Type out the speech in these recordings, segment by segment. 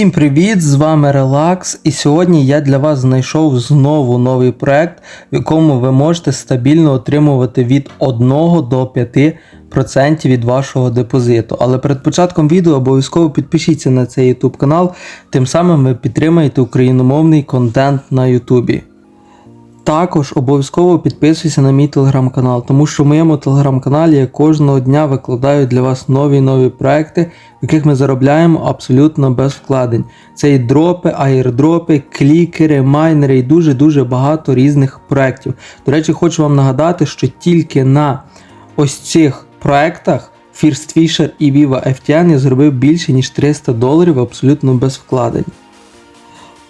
Всім привіт! З вами Релакс, і сьогодні я для вас знайшов знову новий проект, в якому ви можете стабільно отримувати від 1 до 5% від вашого депозиту. Але перед початком відео обов'язково підпишіться на цей YouTube канал, тим самим ви підтримаєте україномовний контент на YouTube. Також обов'язково підписуйся на мій телеграм-канал, тому що в моєму телеграм-каналі я кожного дня викладаю для вас нові нові проекти, в яких ми заробляємо абсолютно без вкладень. Це і дропи, аєрдропи, клікери, майнери і дуже-дуже багато різних проєктів. До речі, хочу вам нагадати, що тільки на ось цих проектах First Fisher і Viva FTN я зробив більше ніж 300 доларів абсолютно без вкладень.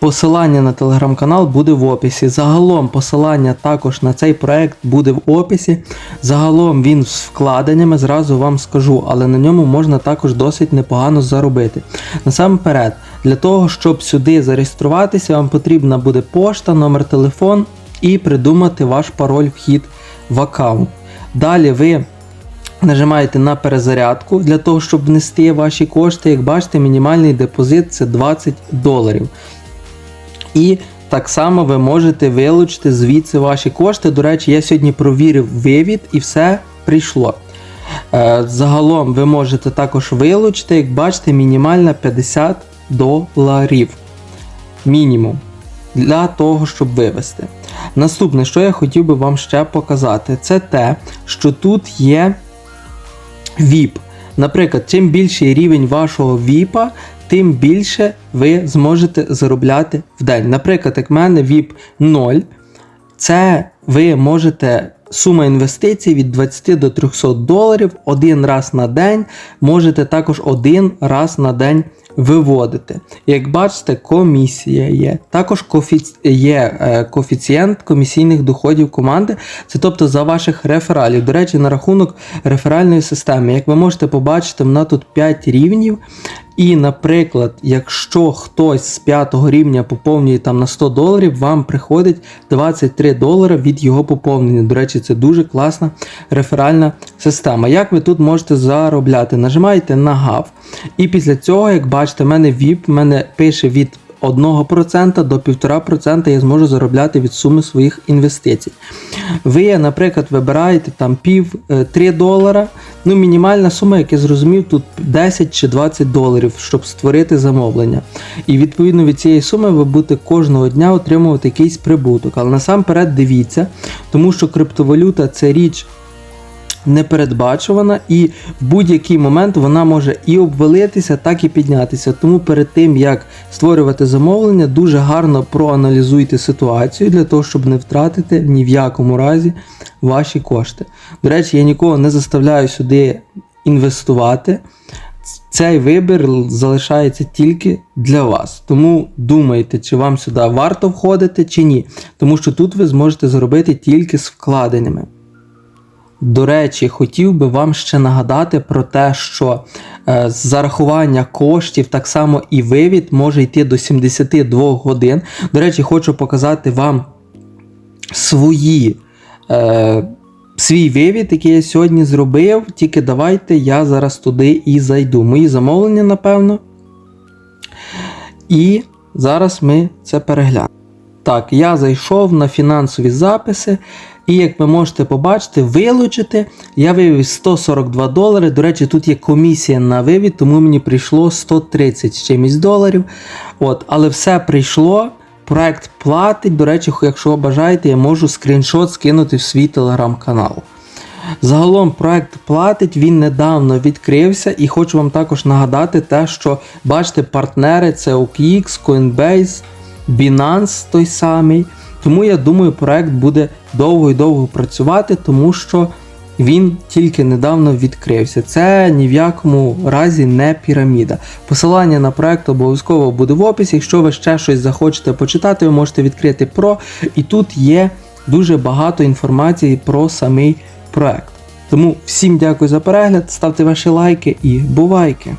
Посилання на телеграм-канал буде в описі. Загалом посилання також на цей проект буде в описі. Загалом він з вкладеннями, зразу вам скажу, але на ньому можна також досить непогано заробити. Насамперед, для того, щоб сюди зареєструватися, вам потрібна буде пошта, номер телефон і придумати ваш пароль вхід в аккаунт. Далі ви Нажимаєте на перезарядку для того, щоб внести ваші кошти. Як бачите, мінімальний депозит це 20 доларів. І так само ви можете вилучити звідси ваші кошти. До речі, я сьогодні провірив вивід і все прийшло. Е, Загалом ви можете також вилучити, як бачите, мінімальна 50 доларів. Мінімум. Для того, щоб вивести. Наступне, що я хотів би вам ще показати, це те, що тут є VIP. Наприклад, чим більший рівень вашого VIP, тим більше ви зможете заробляти в день. Наприклад, як в мене VIP 0, це ви можете. Сума інвестицій від 20 до 300 доларів один раз на день можете також один раз на день виводити. Як бачите, комісія є. Також є е, коефіцієнт комісійних доходів команди, це тобто за ваших рефералів. До речі, на рахунок реферальної системи. Як ви можете побачити, вона тут 5 рівнів. І, наприклад, якщо хтось з 5 рівня поповнює там на 100 доларів, вам приходить 23 долари від його поповнення. До речі, це дуже класна реферальна система. Як ви тут можете заробляти? Нажимаєте на GAV. І після цього, як бачите, в мене VIP, в мене пише від 1% до 1,5% я зможу заробляти від суми своїх інвестицій. Ви, наприклад, вибираєте там пів 3 долара. Ну, мінімальна сума, як я зрозумів, тут 10 чи 20 доларів, щоб створити замовлення. І відповідно від цієї суми ви будете кожного дня отримувати якийсь прибуток. Але насамперед дивіться, тому що криптовалюта це річ непередбачувана, і в будь-який момент вона може і обвалитися, так і піднятися. Тому перед тим як створювати замовлення, дуже гарно проаналізуйте ситуацію для того, щоб не втратити ні в якому разі ваші кошти. До речі, я нікого не заставляю сюди інвестувати. Цей вибір залишається тільки для вас. Тому думайте, чи вам сюди варто входити, чи ні. Тому що тут ви зможете зробити тільки з вкладеннями. До речі, хотів би вам ще нагадати про те, що е, зарахування коштів, так само і вивід може йти до 72 годин. До речі, хочу показати вам свої, е, свій вивід, який я сьогодні зробив. Тільки давайте я зараз туди і зайду. Мої замовлення, напевно. І зараз ми це переглянемо. Так, я зайшов на фінансові записи. І як ви можете побачити, вилучити, я вивів 142 долари. До речі, тут є комісія на вивід, тому мені прийшло 130 з чимось доларів. От, Але все прийшло. Проект платить. До речі, якщо бажаєте, я можу скріншот скинути в свій телеграм-канал. Загалом проект платить, він недавно відкрився, і хочу вам також нагадати те, що бачите, партнери це OKX, Coinbase, Binance той самий. Тому я думаю, проект буде довго і довго працювати, тому що він тільки недавно відкрився. Це ні в якому разі не піраміда. Посилання на проект обов'язково буде в описі. Якщо ви ще щось захочете почитати, ви можете відкрити про. І тут є дуже багато інформації про самий проект. Тому всім дякую за перегляд, ставте ваші лайки і бувайки!